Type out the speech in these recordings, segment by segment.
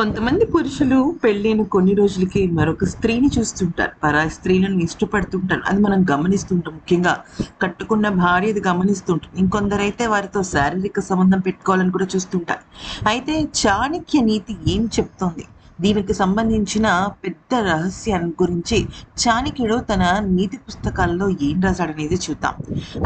కొంతమంది పురుషులు పెళ్ళైన కొన్ని రోజులకి మరొక స్త్రీని చూస్తుంటారు. పరాయి స్త్రీలను ఇష్టపడుతుంటారు. అది మనం గమనిస్తుంటాం. ముఖ్యంగా కట్టుకున్న భార్య అది గమనిస్తుంటాం. ఇంకొందరైతే వారితో శారీరక సంబంధం పెట్టుకోవాలని కూడా చూస్తుంటారు. అయితే చాణక్య నీతి ఏం చెప్తోంది? దీనికి సంబంధించిన పెద్ద రహస్యం గురించి చాణక్యుడు తన నీతి పుస్తకాల్లో ఏం రాశాడనేది చూద్దాం.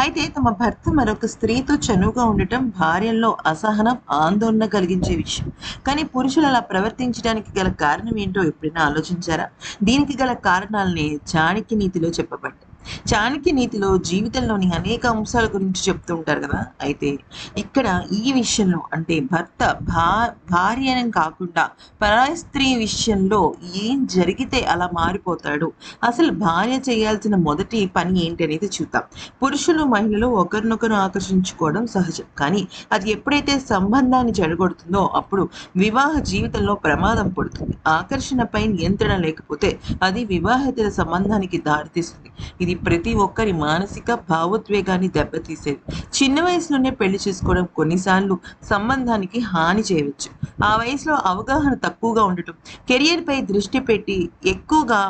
అయితే తమ భర్త మరొక స్త్రీతో చనువుగా ఉండటం భార్యల్లో అసహనం ఆందోళన కలిగించే విషయం. కానీ పురుషులు అలా ప్రవర్తించడానికి గల కారణం ఏంటో ఎప్పుడైనా ఆలోచించారా? దీనికి గల కారణాలని చాణక్య నీతిలో చెప్పబడ్డాయి చాణక్య నీతిలో జీవితంలోని అనేక అంశాల గురించి చెప్తూ ఉంటారు కదా. అయితే ఇక్కడ ఈ విషయంలో అంటే భర్త భా భార్యనం కాకుండా పరాయి స్త్రీ విషయంలో ఏం జరిగితే అలా మారిపోతాడు? అసలు భార్య చేయాల్సిన మొదటి పని ఏంటి అనేది చూద్దాం. పురుషులు మహిళలు ఒకరినొకరు ఆకర్షించుకోవడం సహజం. కానీ అది ఎప్పుడైతే సంబంధాన్ని చెడగొడుతుందో అప్పుడు వివాహ జీవితంలో ప్రమాదం పడుతుంది. ఆకర్షణపై నియంత్రణ లేకపోతే అది వివాహేతర సంబంధానికి దారితీస్తుంది. ఇది ప్రతి ఒక్కరి మానసిక భావోద్వేగాన్ని దెబ్బతీసేది. చిన్న వయసులోనే పెళ్ళి చేసుకోవడం కొన్నిసార్లు సంబంధానికి హాని చేయవచ్చు. ఆ వయసులో అవగాహన తక్కువగా ఉండటం కెరియర్ పై దృష్టి పెట్టి ఎక్కువగా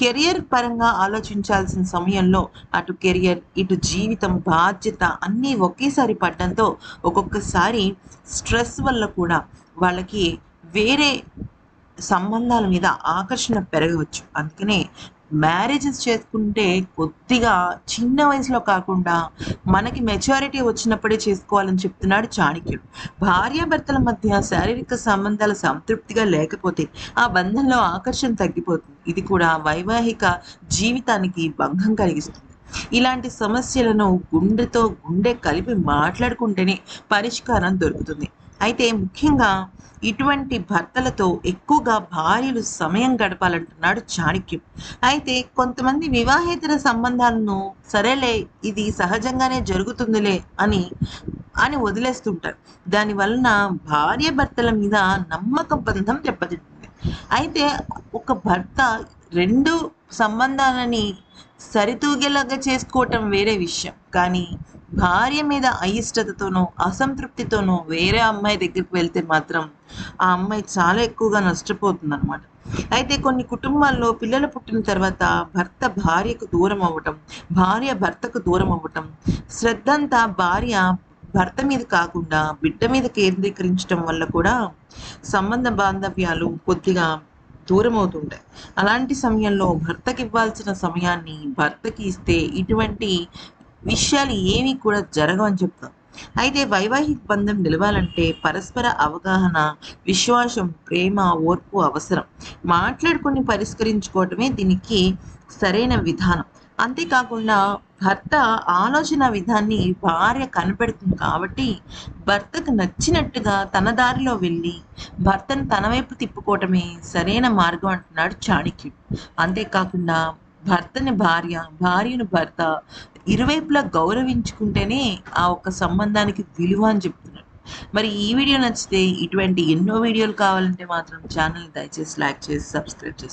కెరియర్ పరంగా ఆలోచించాల్సిన సమయంలో అటు కెరియర్ ఇటు జీవితం బాధ్యత అన్నీ ఒకేసారి పడడంతో ఒక్కొక్కసారి స్ట్రెస్ వల్ల కూడా వాళ్ళకి వేరే సంబంధాల మీద ఆకర్షణ పెరగవచ్చు. అందుకనే మ్యారేజెస్ చేసుకుంటే కొద్దిగా చిన్న వయసులో కాకుండా మనకి మెచ్యూరిటీ వచ్చినప్పుడే చేసుకోవాలని చెప్తున్నాడు చాణక్యుడు. భార్యాభర్తల మధ్య శారీరక సంబంధాల సంతృప్తిగా లేకపోతే ఆ బంధంలో ఆకర్షణ తగ్గిపోతుంది. ఇది కూడా వైవాహిక జీవితానికి భంగం కలిగిస్తుంది. ఇలాంటి సమస్యలను గుండెతో గుండె కలిపి మాట్లాడుకుంటేనే పరిష్కారం దొరుకుతుంది. అయితే ముఖ్యంగా ఇటువంటి భర్తలతో ఎక్కువగా భార్యలు సమయం గడపాలంటున్నాడు చాణక్యం. అయితే కొంతమంది వివాహేతర సంబంధాలను సరేలే ఇది సహజంగానే జరుగుతుందిలే అని అని వదిలేస్తుంటారు. దాని వలన భార్య భర్తల మీద నమ్మక బంధం దెబ్బతింటుంది. అయితే ఒక భర్త రెండు సంబంధాలని సరితూగేలాగా చేసుకోవటం వేరే విషయం. కానీ భార్య మీద అయిష్టతతోనో అసంతృప్తితోనో వేరే అమ్మాయి దగ్గరికి వెళ్తే మాత్రం ఆ అమ్మాయి చాలా ఎక్కువగా నష్టపోతుంది అనమాట అయితే కొన్ని కుటుంబాల్లో పిల్లలు పుట్టిన తర్వాత భర్త భార్యకు దూరం అవ్వటం భార్య భర్తకు దూరం అవ్వటం శ్రద్ధంతా భార్య భర్త మీద కాకుండా బిడ్డ మీద కేంద్రీకరించడం వల్ల కూడా సంబంధ బాంధవ్యాలు కొద్దిగా దూరం అవుతుంటాయి. అలాంటి సమయంలో భర్తకి ఇవ్వాల్సిన సమయాన్ని భర్తకి ఇస్తే ఇటువంటి విషయాలు ఏమీ కూడా జరగవని చెప్తాం. అయితే వైవాహిక బంధం నిలవాలంటే పరస్పర అవగాహన విశ్వాసం ప్రేమ ఓర్పు అవసరం. మాట్లాడుకుని పరిష్కరించుకోవటమే దీనికి సరైన విధానం. అంతేకాకుండా భర్త ఆలోచన విధాన్ని భార్య కనపెడుతుంది కాబట్టి భర్తకు నచ్చినట్టుగా తన దారిలో వెళ్ళి భర్తను తన వైపు తిప్పుకోవటమే సరైన మార్గం అంటున్నాడు చాణక్యుడు. అంతేకాకుండా భర్తని భార్య భార్యను భర్త ఇరువైపులా గౌరవించుకుంటేనే ఆ ఒక్క సంబంధానికి విలువ అని చెప్తున్నాడు మరి ఈ వీడియో నచ్చితే ఇటువంటి ఎన్నో వీడియోలు కావాలంటే మాత్రం ఛానల్ని దయచేసి లైక్ చేసి సబ్స్క్రైబ్ చేసి